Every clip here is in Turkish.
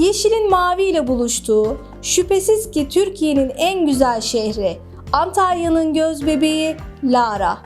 Yeşilin maviyle buluştuğu, şüphesiz ki Türkiye'nin en güzel şehri, Antalya'nın göz bebeği Lara.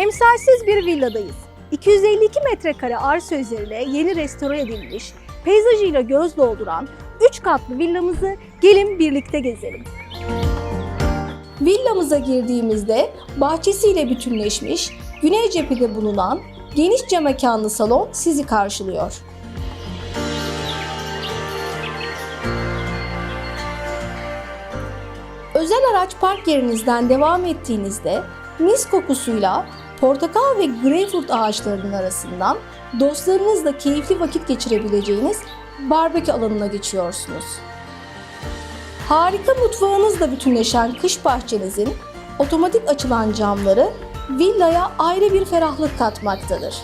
Emsalsiz bir villadayız. 252 metrekare arsa üzerine yeni restore edilmiş, peyzajıyla göz dolduran 3 katlı villamızı gelin birlikte gezelim. Villamıza girdiğimizde bahçesiyle bütünleşmiş, güney cephede bulunan genişçe mekanlı salon sizi karşılıyor. Özel araç park yerinizden devam ettiğinizde mis kokusuyla portakal ve greyfurt ağaçlarının arasından dostlarınızla keyifli vakit geçirebileceğiniz barbekü alanına geçiyorsunuz. Harika mutfağınızla bütünleşen kış bahçenizin otomatik açılan camları villaya ayrı bir ferahlık katmaktadır.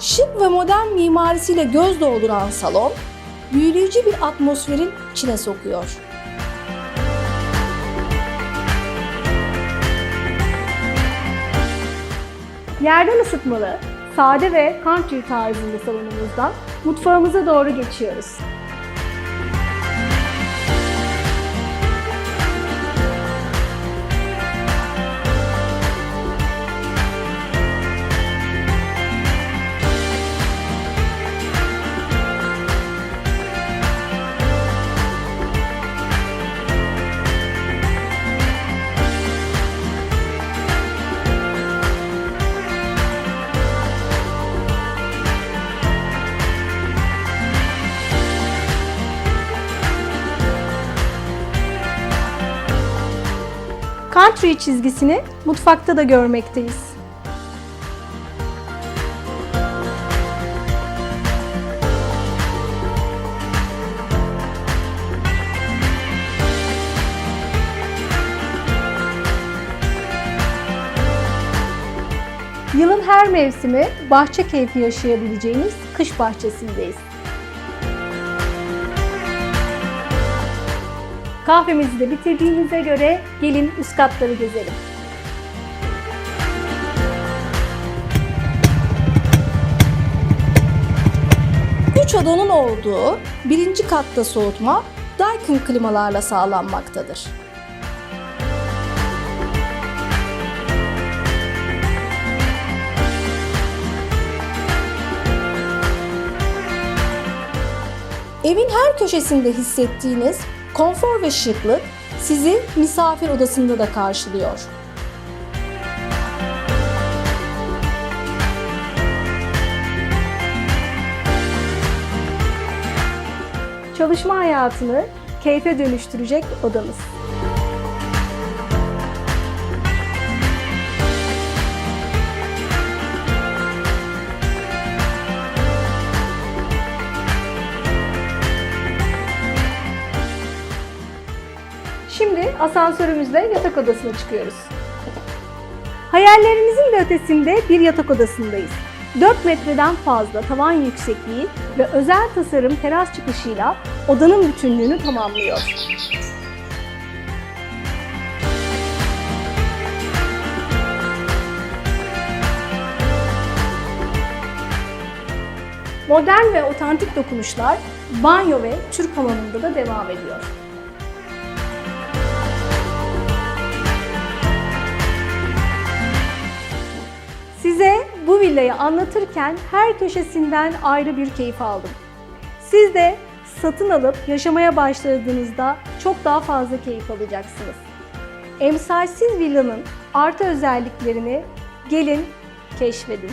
Şık ve modern mimarisiyle göz dolduran salon, büyüleyici bir atmosferin içine sokuyor. Yerden ısıtmalı, sade ve country tarzında salonumuzdan mutfağımıza doğru geçiyoruz. Country çizgisini mutfakta da görmekteyiz. Yılın her mevsimi bahçe keyfi yaşayabileceğiniz kış bahçesindeyiz. Kahvemizi de bitirdiğimize göre gelin üst katları gezelim. Üç odanın olduğu birinci katta soğutma Daikin klimalarla sağlanmaktadır. Evin her köşesinde hissettiğiniz konfor ve şıklık sizi misafir odasında da karşılıyor. Çalışma hayatını keyfe dönüştürecek odanız. Asansörümüzle yatak odasına çıkıyoruz. Hayallerinizin de ötesinde bir yatak odasındayız. 4 metreden fazla tavan yüksekliği ve özel tasarım teras çıkışıyla odanın bütünlüğünü tamamlıyor. Modern ve otantik dokunuşlar banyo ve Türk hamamında da devam ediyor. Villayı anlatırken her köşesinden ayrı bir keyif aldım. Siz de satın alıp yaşamaya başladığınızda çok daha fazla keyif alacaksınız. Emsalsiz villanın artı özelliklerini gelin keşfedin.